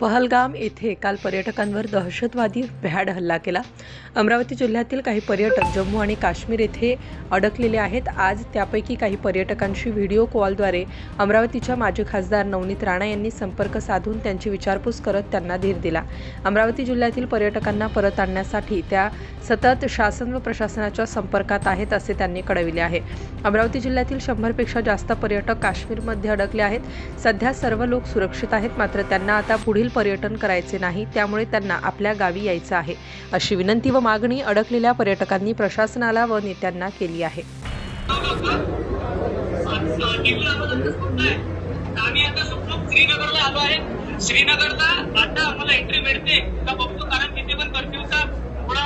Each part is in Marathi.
पहलगाम येथे काल पर्यटकांवर दहशतवादी भ्याड हल्ला केला. अमरावती जिल्ह्यातील काही पर्यटक जम्मू आणि काश्मीर येथे अडकलेले आहेत. आज त्यापैकी काही पर्यटकांशी व्हिडिओ कॉलद्वारे अमरावतीच्या माजी खासदार नवनीत राणा यांनी संपर्क साधून त्यांची विचारपूस करत त्यांना धीर दिला. अमरावती जिल्ह्यातील पर्यटकांना परत आणण्यासाठी त्या सतत शासन व प्रशासनाच्या संपर्कात आहेत असे त्यांनी कळविले आहे. अमरावती जिल्ह्यातील शंभरपेक्षा जास्त पर्यटक काश्मीरमध्ये अडकले आहेत. सध्या सर्व लोक सुरक्षित आहेत मात्र त्यांना आता पुढील पर्यटन करायचे नाही त्यामुळे त्यांना आपल्या गावी यायचं आहे. अशी विनंती व मागणी अडकलेल्या पर्यटकांनी प्रशासनाला व नेत्यांना केली आहे. आम्ही आता सुखरूप श्रीनगरला आलो आहे. श्रीनगरला आता आम्हाला एंट्री मिळते. का बघतो कारण तिथे पण कर्फ्यूचा थोडा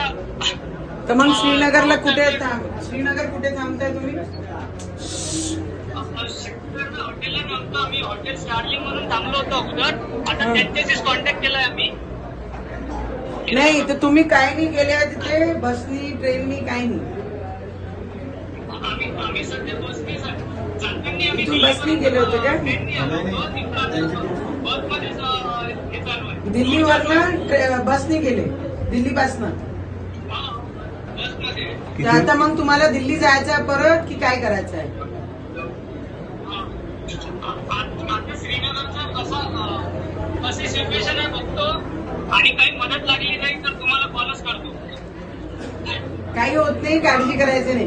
तर मग श्रीनगरला कुठे श्रीनगर कुठे थांबताय तुम्ही? हॉटेलला नव्हतो आम्ही. हॉटेल स्टार्लिंग म्हणून थांबलो होतो अगोदर. आता त्यांच्याशीच कॉन्टॅक्ट केलाय आम्ही. नाही तर तुम्ही काय नाही गेले तिथे बसनी ट्रेननी काय नाही. आम्ही आम्ही सध्या बसने बसने गेले होते का? हे दिल्लीवरनं बसने गेले दिल्ली तर आता मग तुम्हाला दिल्ली जायचं आहे परत की काय करायचं आहे? आता श्रीनगरचं कसं अं, कशी सिच्युएशन आहे बघतो आणि काही मदत लागली नाही तर तुम्हाला कॉलच करतो. काही होत नाही काळजी करायचं नाही.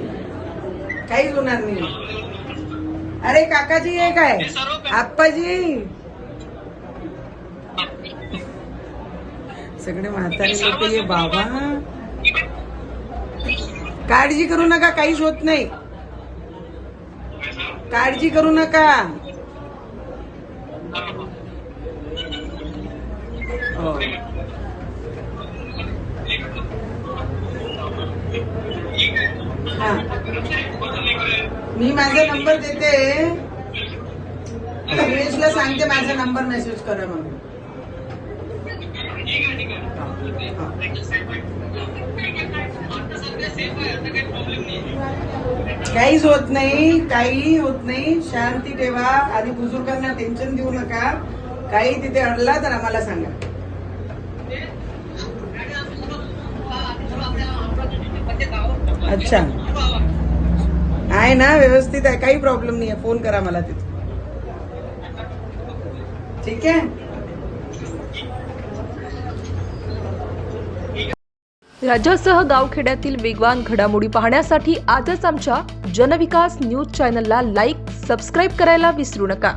काहीच होणार नाही. अरे काकाजी हे काय? आप्पाजी? सगळे म्हातारे लोक ये बाबा. काळजी करू नका काहीच होत नाही. काळजी करू नका. हो. मी माझा नंबर देते. सुरेशला सांगते माझा नंबर मेसेज करा म्हणून. ठीक आहे ठीक आहे. काहीच होत नाही काही होत नाही. शांती ठेवा. आधी बुजुर्गांना टेन्शन देऊ नका. काही तिथे अडला तर आम्हाला सांगा. अच्छा. आहे ना व्यवस्थित आहे. काही प्रॉब्लेम नाही आहे फोन करा मला तिथे. ठीक आहे? राज्यासह गावखेड्यातील वेगवान घडामोडी पाहण्यासाठी आजच आमच्या जनविकास न्यूज चॅनलला लाईक सबस्क्राईब करायला विसरू नका.